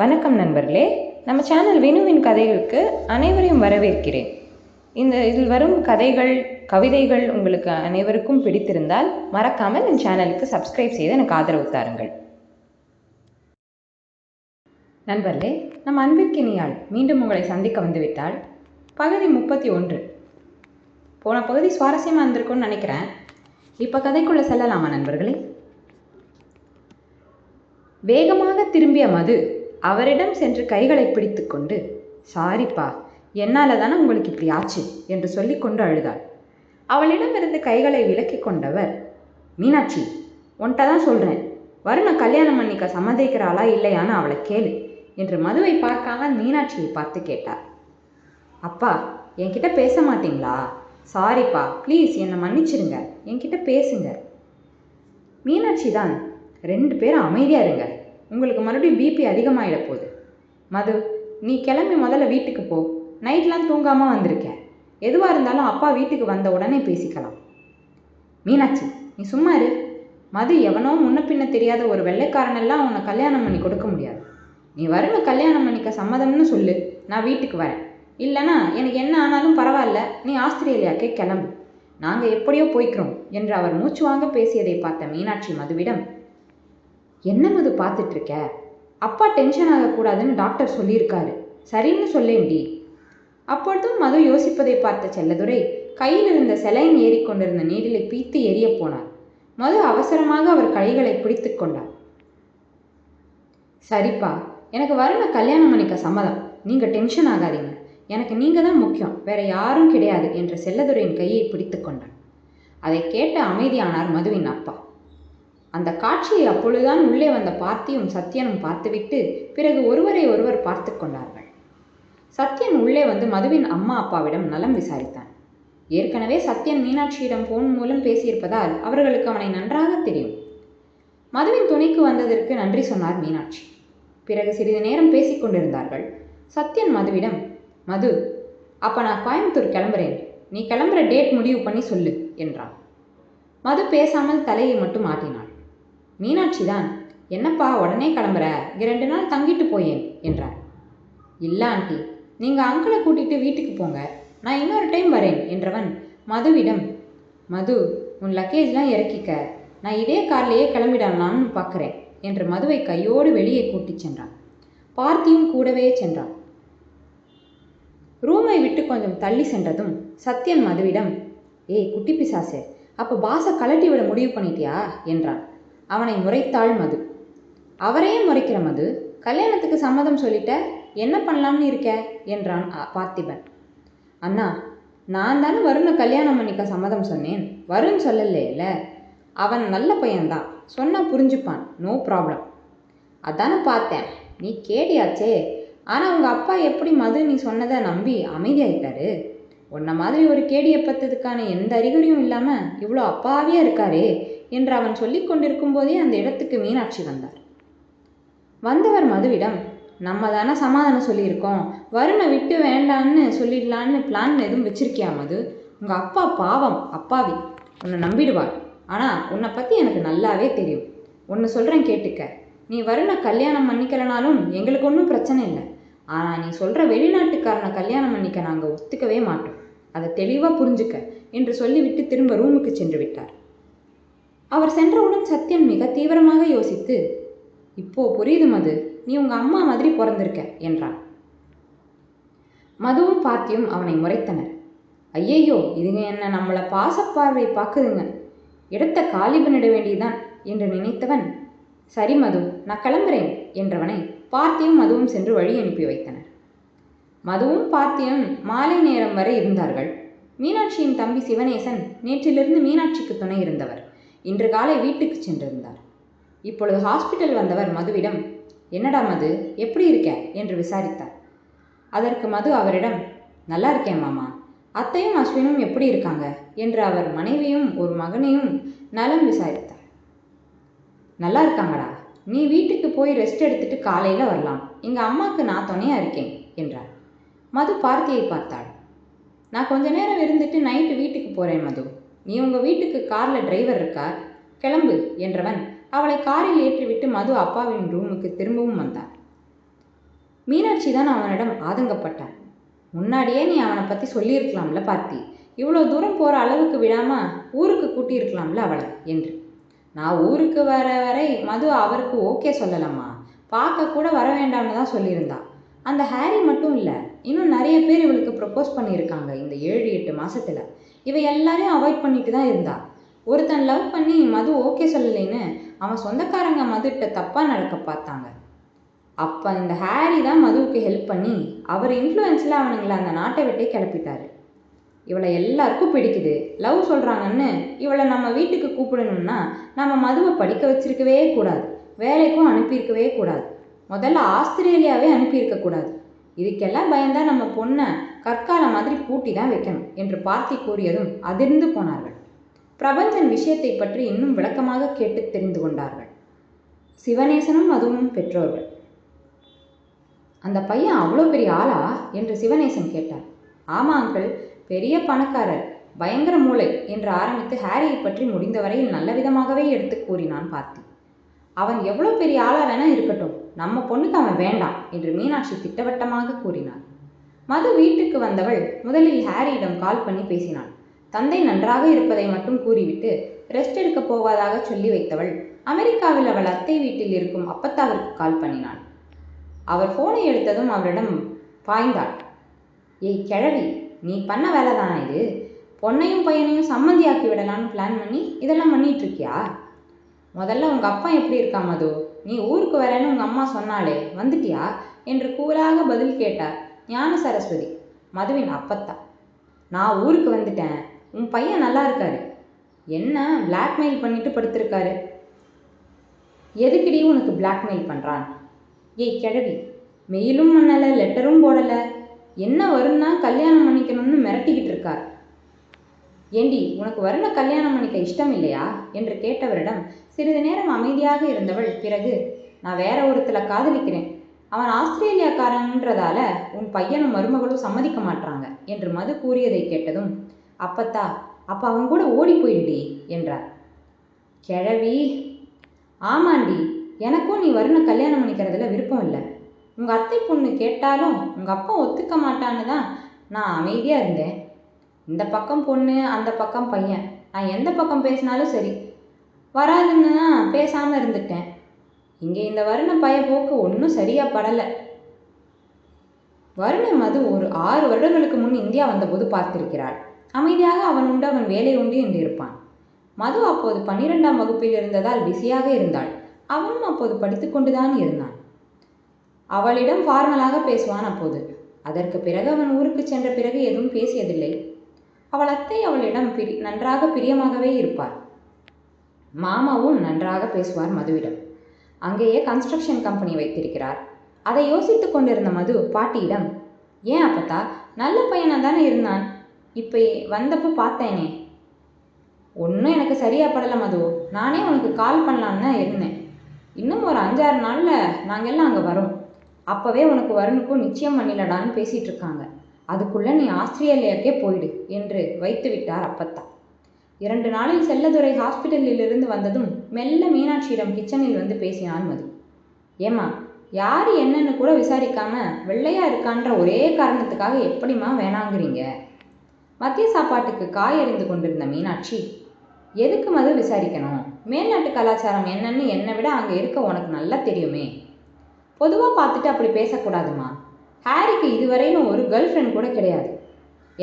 வணக்கம் நண்பர்களே. நம்ம சேனல் வினுவின் கதைகளுக்கு அனைவரையும் வரவேற்கிறேன். இந்த இதில் வரும் கதைகள் கவிதைகள் உங்களுக்கு அனைவருக்கும் பிடித்திருந்தால் மறக்காமல் என் சேனலுக்கு சப்ஸ்கிரைப் செய்து எனக்கு ஆதரவு தாருங்கள். நண்பர்களே நம் அன்பிற்கினியால் மீண்டும் உங்களை சந்திக்க வந்துவிட்டால் பகுதி முப்பத்தி ஒன்று. போன பகுதி சுவாரஸ்யமாக இருந்திருக்கும்னு நினைக்கிறேன். இப்போ கதைக்குள்ளே செல்லலாமா நண்பர்களே? வேகமாக திரும்பிய மது அவரிடம் சென்று கைகளை பிடித்துக்கொண்டு சாரிப்பா என்னால் தானே உங்களுக்கு இப்படி ஆச்சு? என்று சொல்லிக்கொண்டு அழுதாள். அவளிடமிருந்து கைகளை விலக்கி கொண்டவர் மீனாட்சி உன்கிட்ட தான் சொல்கிறேன் வருண கல்யாணம் பண்ணிக்க சம்மதிக்கிறாளா இல்லையான்னு அவளை கேளு என்று மதுவை பார்க்காம மீனாட்சியை பார்த்து கேட்டார். அப்பா என்கிட்ட பேச மாட்டீங்களா? சாரிப்பா ப்ளீஸ் என்னை மன்னிச்சிடுங்க என்கிட்ட பேசுங்க. மீனாட்சி தான் ரெண்டு பேரும் அமைதியாக இருங்க. உங்களுக்கு மறுபடியும் பிபி அதிகமாகிட போகுது. மது நீ கிளம்பி முதல்ல வீட்டுக்கு போ. நைட்லாம் தூங்காமல் வந்திருக்க. எதுவாக இருந்தாலும் அப்பா வீட்டுக்கு வந்த உடனே பேசிக்கலாம். மீனாட்சி நீ சும்மா இரு. மது எவனோ முன்ன பின்ன தெரியாத ஒரு வெள்ளைக்காரனெல்லாம் உன்னை கல்யாணம் பண்ணி கொடுக்க முடியாது. நீ வரணும் கல்யாணம் பண்ணிக்க சம்மதம்னு சொல்லு. நான் வீட்டுக்கு வரேன். இல்லைனா எனக்கு என்ன ஆனாலும் பரவாயில்ல. நீ ஆஸ்திரேலியாக்கே கிளம்பு. நாங்கள் எப்படியோ போய்க்கிறோம் என்று அவர் மூச்சு வாங்க பேசியதை பார்த்த மீனாட்சி மதுவிடம் என்ன மது பார்த்துட்டு இருக்க அப்பா டென்ஷன் ஆகக்கூடாதுன்னு டாக்டர் சொல்லியிருக்காரு. சரின்னு சொல்லேன்டி. அப்பொழுதும் மது யோசிப்பதை பார்த்த செல்லதுரை கையில் இருந்த செலைன் ஏறிக்கொண்டிருந்த நீரிலை பீத்து எரிய போனார். மது அவசரமாக அவர் கைகளை பிடித்து கொண்டார். சரிப்பா எனக்கு வருண கல்யாணம் பண்ணிக்க சம்மதம். நீங்கள் டென்ஷன் ஆகாதீங்க. எனக்கு நீங்கள் தான் முக்கியம். வேற யாரும் கிடையாது என்ற செல்லதுரையின் கையை பிடித்து கொண்டான். அதை கேட்ட அமைதியானார் மதுவின் அப்பா. அந்த காட்சியை அப்பொழுதுதான் உள்ளே வந்த பார்த்தியும் சத்யனும் பார்த்துவிட்டு பிறகு ஒருவரை ஒருவர் பார்த்து கொண்டார்கள். சத்யன் உள்ளே வந்து மதுவின் அம்மா அப்பாவிடம் நலம் விசாரித்தான். ஏற்கனவே சத்யன் மீனாட்சியிடம் போன் மூலம் பேசியிருப்பதால் அவர்களுக்கு அவனை நன்றாக தெரியும். மதுவின் துணைக்கு வந்ததற்கு நன்றி சொன்னார் மீனாட்சி. பிறகு சிறிது நேரம் பேசிக் கொண்டிருந்தார்கள். சத்யன் மதுவிடம் மது அப்ப நான் கோயம்புத்தூர் கிளம்புறேன். நீ கிளம்புற டேட் முடிவு பண்ணி சொல்லு என்றான். மது பேசாமல் தலையை மட்டும் ஆட்டினாள். மீனாட்சி தான் என்னப்பா உடனே கிளம்புற? இங்க ரெண்டு நாள் தங்கிட்டு போயேன் என்றார் இல்ல ஆண்டி. நீங்க அங்கிளை கூட்டிட்டு வீட்டுக்கு போங்க. நான் இன்னொரு டைம் வரேன் என்றவன் மதுவிடம். மது உன் லக்கேஜ்லாம் இறக்கிக்க. நான் இதே கார்லேயே கிளம்பிடலாம்னு பார்க்குறேன் என்று மதுவை கையோடு வெளியே கூட்டிச் சென்றான். பார்த்தியும் கூடவே சென்றான். ரூமை விட்டு கொஞ்சம் தள்ளி சென்றதும் சத்யன் மதுவிடம் ஏய் குட்டி பிசாசே அப்போ பாசை கலட்டி விட முடிவு பண்ணிட்டியா? என்றான். அவனை முறைத்தாள் மது. அவரையே முறைக்கிற மது கல்யாணத்துக்கு சம்மதம் சொல்லிட்ட என்ன பண்ணலாம்னு இருக்க? என்றான் பார்த்திபன். அண்ணா நான் தானே வருணை கல்யாணம் பண்ணிக்க சம்மதம் சொன்னேன். வருண் சொல்லலையில அவன் நல்ல பையன்தான். சொன்னால் புரிஞ்சுப்பான். No problem. அதானே பார்த்தேன். நீ கேடியாச்சே ஆனால் உங்கள் அப்பா எப்படி மது நீ சொன்னதை நம்பி அமைதியாயிட்டாரு? உன்ன மாதிரி ஒரு கேடியை பத்ததுக்கான எந்த அறிகுறியும் இல்லாமல் இவ்வளோ அப்பாவியாக இருக்காரே என்று அவன் சொல்லிக் கொண்டிருக்கும் போதே அந்த இடத்துக்கு மீனாட்சி வந்தார். வந்தவர் மதுவிடம் நம்ம தானே சமாதானம் சொல்லியிருக்கோம். வருணை விட்டு வேண்டான்னு சொல்லிடலான்னு பிளான் எதுவும் வச்சிருக்கியா மது? உங்கள் அப்பா பாவம் அப்பாவி. உன்னை நம்பிடுவார். ஆனால் உன்னை பற்றி எனக்கு நல்லாவே தெரியும். ஒன்று சொல்கிறேன் கேட்டுக்க. நீ வருணை கல்யாணம் பண்ணிக்கலனாலும் எங்களுக்கு ஒன்றும் பிரச்சனை இல்லை. ஆனால் நீ சொல்கிற வெளிநாட்டுக்காரனை கல்யாணம் பண்ணிக்க நாங்கள் ஒத்துக்கவே மாட்டோம். அதை தெளிவாக புரிஞ்சுக்க என்று சொல்லிவிட்டு திரும்ப ரூமுக்கு சென்று விட்டார். அவர் சென்றவுடன் சத்யன் மிக தீவிரமாக யோசித்து இப்போ புரியுது மது நீ உங்க அம்மா மாதிரி பிறந்திருக்க என்றான். மதுவும் பார்த்தியும் அவனை முறைத்தனர். ஐயையோ இதுங்க என்ன நம்மளை பாசப்பார்வை பார்க்குதுங்க இடத்த காலி பண்ணிட வேண்டியதுதான் என்று நினைத்தவன் சரி மது நான் கிளம்புறேன் என்றவனை பார்த்தியும் மதுவும் சென்று வழி அனுப்பி வைத்தனர். மதுவும் பார்த்தியும் மாலை நேரம் வரை இருந்தார்கள். மீனாட்சியின் தம்பி சிவனேசன் நேற்றிலிருந்து மீனாட்சிக்கு துணை இருந்தவர். இன்று காலை வீட்டுக்கு சென்றிருந்தார். இப்பொழுது ஹாஸ்பிட்டல் வந்தவர் மதுவிடம் என்னடா மது எப்படி இருக்க? என்று விசாரித்தார். அதற்கு மது அவரிடம் நல்லா இருக்கேன் மாமா. அத்தையும் அஸ்வினும் எப்படி இருக்காங்க? என்று அவர் மனைவியும் ஒரு மகனையும் நலம் விசாரித்தார். நல்லா இருக்காங்கடா. நீ வீட்டுக்கு போய் ரெஸ்ட் எடுத்துட்டு காலையில் வரலாம். எங்கள் அம்மாவுக்கு நான் துணையாக இருக்கேன் என்றார். மது பார்த்தியை பார்த்தாள். நான் கொஞ்ச நேரம் இருந்துட்டு நைட்டு வீட்டுக்கு போகிறேன் மது. நீ உங்கள் வீட்டுக்கு காரில் டிரைவர் இருக்கார் கிளம்பு என்றவன் அவளை காரில் ஏற்றிவிட்டு மது அப்பாவின் ரூமுக்கு திரும்பவும் வந்தார் மீனாட்சி தான் அவனிடம் ஆதங்கப்பட்டான். முன்னாடியே நீ அவனை பற்றி சொல்லியிருக்கலாம்ல பார்த்தி. இவ்வளோ தூரம் போகிற அளவுக்கு விடாமல் ஊருக்கு கூட்டியிருக்கலாம்ல அவளை என்று. நான் ஊருக்கு வர வரை மது அவருக்கு ஓகே சொல்லலம்மா. பார்க்க கூட வர வேண்டாம்னு தான் சொல்லியிருந்தா. அந்த ஹாரி மட்டும் இல்லை இன்னும் நிறைய பேர் இவளுக்கு ப்ரப்போஸ் பண்ணியிருக்காங்க இந்த ஏழு எட்டு மாதத்தில் இவ எல்லாரையும் அவாய்ட் பண்ணிட்டு தான் இருந்தா. ஒருத்தன் லவ் பண்ணி மது ஓகே சொல்லலைன்னு அவன் சொந்தக்காரங்க மதுட்ட தப்பாக நடக்க பார்த்தாங்க. அப்போ இந்த ஹாரி தான் மதுவுக்கு ஹெல்ப் பண்ணி அவர் இன்ஃப்ளூயன்ஸில் அவனுங்களை அந்த நாட்டை விட்டே கிளப்பிட்டாரு. இவளை எல்லாருக்கும் பிடிக்குது. லவ் சொல்கிறாங்கன்னு இவளை நம்ம வீட்டுக்கு கூப்பிடணும்னா நம்ம மதுவை படிக்க வச்சிருக்கவே கூடாது. வேலைக்கும் அனுப்பியிருக்கவே கூடாது. முதல்ல ஆஸ்திரேலியாவே அனுப்பியிருக்கக்கூடாது இதுக்கெல்லாம் பயந்தா நம்ம பொண்ணை கற்கால மாதிரி பூட்டி தான் வைக்கணும் என்று பார்த்தி கூறியதும் அதிர்ந்து போனார்கள். பிரபஞ்சன் விஷயத்தை பற்றி இன்னும் விளக்கமாக கேட்டு தெரிந்து கொண்டார்கள். சிவநேசனும் அதுவும் பெற்றோர்கள். அந்த பையன் அவ்வளோ பெரிய ஆளா? என்று சிவநேசன் கேட்டார். ஆமா அங்கிள். பெரிய பணக்காரர். பயங்கர மூளை என்று ஆரம்பித்து ஹாரியை பற்றி முடிந்தவரையில் நல்ல விதமாகவே எடுத்து கூறினான் பார்த்தி. அவன் எவ்வளோ பெரிய ஆளா வேணா இருக்கட்டும். நம்ம பொண்ணுக்கு அவன் வேண்டாம் என்று மீனாட்சி திட்டவட்டமாக கூறினார் மது வீட்டுக்கு வந்தவள் முதலில் ஹாரியிடம் கால் பண்ணி பேசினாள். தந்தை நன்றாக இருப்பதை மட்டும் கூறிவிட்டு ரெஸ்ட் எடுக்க போவதாக சொல்லி வைத்தவள் அமெரிக்காவில் அவள் அத்தை வீட்டில் இருக்கும் அப்பத்தாவிற்கு கால் பண்ணினாள். அவர் ஃபோனை எடுத்ததும் அவரிடம் பாய்ந்தாள். ஏய் கிழவி நீ பண்ண வேலை தானா இது? பொண்ணையும் பையனையும் சம்மந்தியாக்கி விடலான்னு பிளான் பண்ணி இதெல்லாம் பண்ணிட்டு இருக்கியா? முதல்ல உங்கள் அப்பா எப்படி இருக்கா மது? நீ ஊருக்கு வரேன்னு உங்கள் அம்மா சொன்னாளே வந்துட்டியா? என்று கூலாக பதில் கேட்டார் ஞான சரஸ்வதி. மதுவின் அப்பத்தா. நான் ஊருக்கு வந்துட்டேன். உன் பையன் நல்லா இருக்காரு. என்ன பிளாக்மெயில் பண்ணிட்டு படுத்திருக்காரு? எதுக்கிடையும் உனக்கு பிளாக்மெயில் பண்ணுறான் ஏய் கிழவி மெயிலும் பண்ணலை லெட்டரும் போடலை. என்ன வரும்னா கல்யாணம் பண்ணிக்கணும்னு மிரட்டிக்கிட்டு இருக்கார். ஏண்டி உனக்கு வருண கல்யாணம் பண்ணிக்க இஷ்டம் இல்லையா என்று கேட்டவரிடம் சிறிது நேரம் அமைதியாக இருந்தவள் பிறகு நான் வேற ஒருத்தல காதலிக்கிறேன். அவன் ஆஸ்திரேலியாக்காரன்றதால உன் பையனும் மருமகளும் சம்மதிக்க மாட்றாங்க என்று மது கூறியதை கேட்டதும் அப்பத்தா அப்போ அவன் கூட ஓடி போயிடுடி என்றார். கிழவி. ஆமாண்டி எனக்கும் நீ வருண கல்யாணம் பண்ணிக்கிறதுல விருப்பம் இல்லை உங்கள் அத்தை பொண்ணு கேட்டாலும் உங்கள் அப்பா ஒத்துக்க மாட்டான்னு தான் நான் அமைதியாக இருந்தேன். இந்த பக்கம் பொண்ணு அந்த பக்கம் பையன். நான் எந்த பக்கம் பேசினாலும் சரி. வராதுன்னு தான் பேசாமல் இருந்துட்டேன். இங்கே இந்த வருண பய போக்கு ஒன்றும் சரியா படலை. வருணம் மது ஒரு ஆறு வருடங்களுக்கு முன் இந்தியா வந்தபோது பார்த்திருக்கிறாள். அமைதியாக அவன் உண்டு அவன் வேலை உண்டு என்று இருப்பான். மது அப்போது பன்னிரெண்டாம் வகுப்பில் இருந்ததால் பிஸியாக இருந்தாள். அவனும் அப்போது படித்துக்கொண்டுதான் இருந்தான். அவளிடம் ஃபார்மலாக பேசுவான் அப்போது. அதற்கு பிறகு அவன் ஊருக்கு சென்ற பிறகு எதுவும் பேசியதில்லை. அவள் அத்தை அவளிடம் பிரி நன்றாக பிரியமாகவே இருப்பார். மாமாவும் நன்றாக பேசுவார் மதுவிடம். அங்கேயே கன்ஸ்ட்ரக்ஷன் கம்பெனி வைத்திருக்கிறார். அதை யோசித்துக் கொண்டிருந்த மது பாட்டியிடம் ஏன் அப்பத்தா நல்ல பையனாக தானே இருந்தான்? இப்போ வந்தப்போ பார்த்தேனே. ஒன்றும் எனக்கு சரியாக படலை மது. நானே உனக்கு கால் பண்ணலான்னு தான் இருந்தேன். இன்னும் ஒரு அஞ்சாறு நாளில் நாங்கள் எல்லாம் அங்கே வரோம். அப்போவே உனக்கு வருணுக்கும் நிச்சயம் பண்ணிலடான்னு பேசிகிட்டு இருக்காங்க. அதுக்குள்ளே நீ ஆஸ்திரேலியாக்கே போயிடு என்று வைத்து விட்டார் அப்பத்தா. இரண்டு நாளில் செல்லதுரை ஹாஸ்பிட்டலிலிருந்து வந்ததும் மெல்ல மீனாட்சியிடம் கிச்சனில் வந்து பேசினான் மது. ஏம்மா யார் என்னன்னு கூட விசாரிக்காம வெள்ளையா இருக்கான்ற ஒரே காரணத்துக்காக எப்படிம்மா வேணாங்கிறீங்க? மதிய சாப்பாட்டுக்கு காய் அறிந்து கொண்டிருந்த மீனாட்சி எதுக்கு மது விசாரிக்கணும்? மேல்நாட்டு கலாச்சாரம் என்னன்னு என்னை விட அங்கே இருக்க உனக்கு நல்லா தெரியுமே. பொதுவாக பார்த்துட்டு அப்படி பேசக்கூடாதுமா ஹாரிக்கு இதுவரையிலும் ஒரு கேர்ள் ஃப்ரெண்ட் கூட கிடையாது.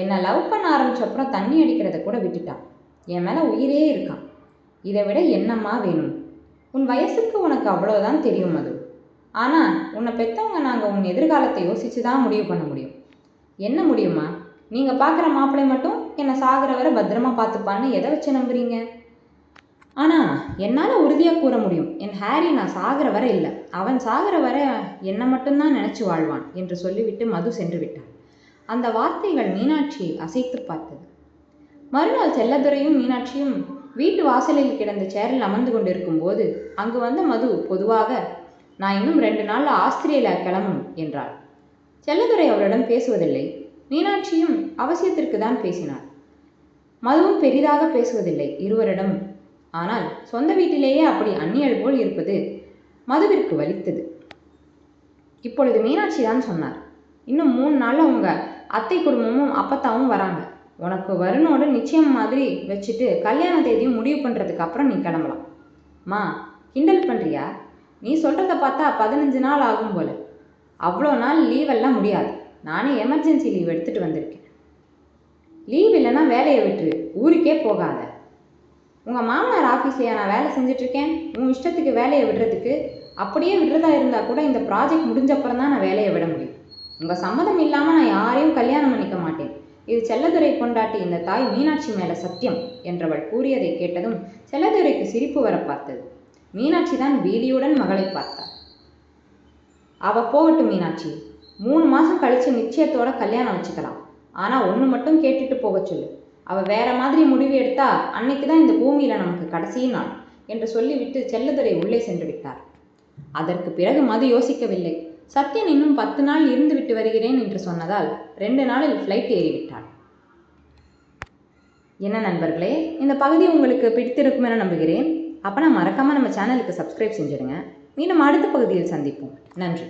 என்னை லவ் பண்ண ஆரம்பிச்சப்புறம் தண்ணி அடிக்கிறத கூட விட்டுட்டான். என் மேலே உயிரே இருக்கான். இதை விட என்னம்மா வேணும்? உன் வயசுக்கு உனக்கு அவ்வளோதான் தெரியும் அது ஆனால் உன்னை பெற்றவங்க நாங்கள் உன் எதிர்காலத்தை யோசித்து தான் முடிவு பண்ண முடியும். என்ன முடியுமா? நீங்கள் பார்க்குற மாப்பிள்ளை மட்டும் என்னை சாகிற வரை பத்திரமா பார்த்துப்பான்னு எதை வச்சு நம்புறீங்க? ஆனால் என்னால் உறுதியாக கூற முடியும். என் ஹாரி நான் சாகிற வரை இல்லை. அவன் சாகிற வரை என்னை மட்டும்தான் நினச்சி வாழ்வான் என்று சொல்லிவிட்டு மது சென்று விட்டான். அந்த வார்த்தைகள் மீனாட்சியை அசைத்து பார்த்தது. மறுநாள் செல்லதுரையும் மீனாட்சியும் வீட்டு வாசலில் கிடந்த சேரில் அமர்ந்து கொண்டிருக்கும் போது அங்கு வந்த மது பொதுவாக நான் இன்னும் ரெண்டு நாளில் ஆஸ்திரேலியா கிளம்பும் என்றாள். செல்லதுரை அவளிடம் பேசுவதில்லை. மீனாட்சியும் அவசியத்திற்கு தான் பேசினார். மதுவும் பெரிதாக பேசுவதில்லை. இருவரிடம் ஆனால் சொந்த வீட்டிலேயே அப்படி அந்நியல் போல் இருப்பது மதுவிற்கு வலித்தது. இப்பொழுது மீனாட்சி தான் சொன்னார் இன்னும் மூணு நாளில் உங்கள் அத்தை குடும்பமும் அப்பத்தாவும் வராங்க. உனக்கு வருணோடு நிச்சயம் மாதிரி வச்சுட்டு கல்யாண தேதியும் முடிவு பண்ணுறதுக்கு அப்புறம் நீ கிளம்பலாம். மா கிண்டல் பண்ணுறியா நீ சொல்கிறத பார்த்தா பதினஞ்சு நாள் ஆகும் போல. அவ்வளோ நாள் லீவெல்லாம் முடியாது. நானே எமர்ஜென்சி லீவ் எடுத்துகிட்டு வந்திருக்கேன். லீவ் இல்லைன்னா வேலையை விட்டுரு. ஊருக்கே போகாத. உங்கள் மாமனார் ஆஃபீஸ்லையா நான் வேலை செஞ்சிட்ருக்கேன் உன் இஷ்டத்துக்கு வேலையை விடுறதுக்கு அப்படியே விடுறதா இருந்தால் கூட இந்த ப்ராஜெக்ட் முடிஞ்சப்புறம் தான் நான் வேலையை விட முடியும். உங்கள் சம்மதம் இல்லாமல் நான் யாரையும் கல்யாணம் பண்ணிக்க மாட்டேன். இது செல்லதுரை கொண்டாட்டி இந்த தாய் மீனாட்சி மேலே சத்தியம் என்றவள் கூறியதை கேட்டதும் செல்லதுரைக்கு சிரிப்பு வர பார்த்தது. மீனாட்சி தான் பீதியுடன் மகளை பார்த்தாள். அவ போகட்டும் மீனாட்சி. மூணு மாதம் கழிச்சு நிச்சயத்தோட கல்யாணம் வச்சுக்கலாம். ஆனால் ஒன்று மட்டும் கேட்டுட்டு போக சொல்லு. அவள் வேற மாதிரி முடிவு எடுத்தா அன்னைக்கு தான் இந்த பூமியில் நமக்கு கடைசி நாள் என்று சொல்லிவிட்டு செல்லதுரை உள்ளே சென்று விட்டார். அதற்கு பிறகு மது யோசிக்கவில்லை. சத்யன் இன்னும் பத்து நாள் இருந்துவிட்டு வருகிறேன் என்று சொன்னதால் ரெண்டு நாளில் ஃப்ளைட் ஏறிவிட்டாள். என்ன நண்பர்களே இந்த பகுதி உங்களுக்கு பிடித்திருக்கும் என நம்புகிறேன். அப்போ நான் மறக்காமல் நம்ம சேனலுக்கு சப்ஸ்கிரைப் செஞ்சுடுங்க. மீண்டும் அடுத்த பகுதியில் சந்திப்போம். நன்றி.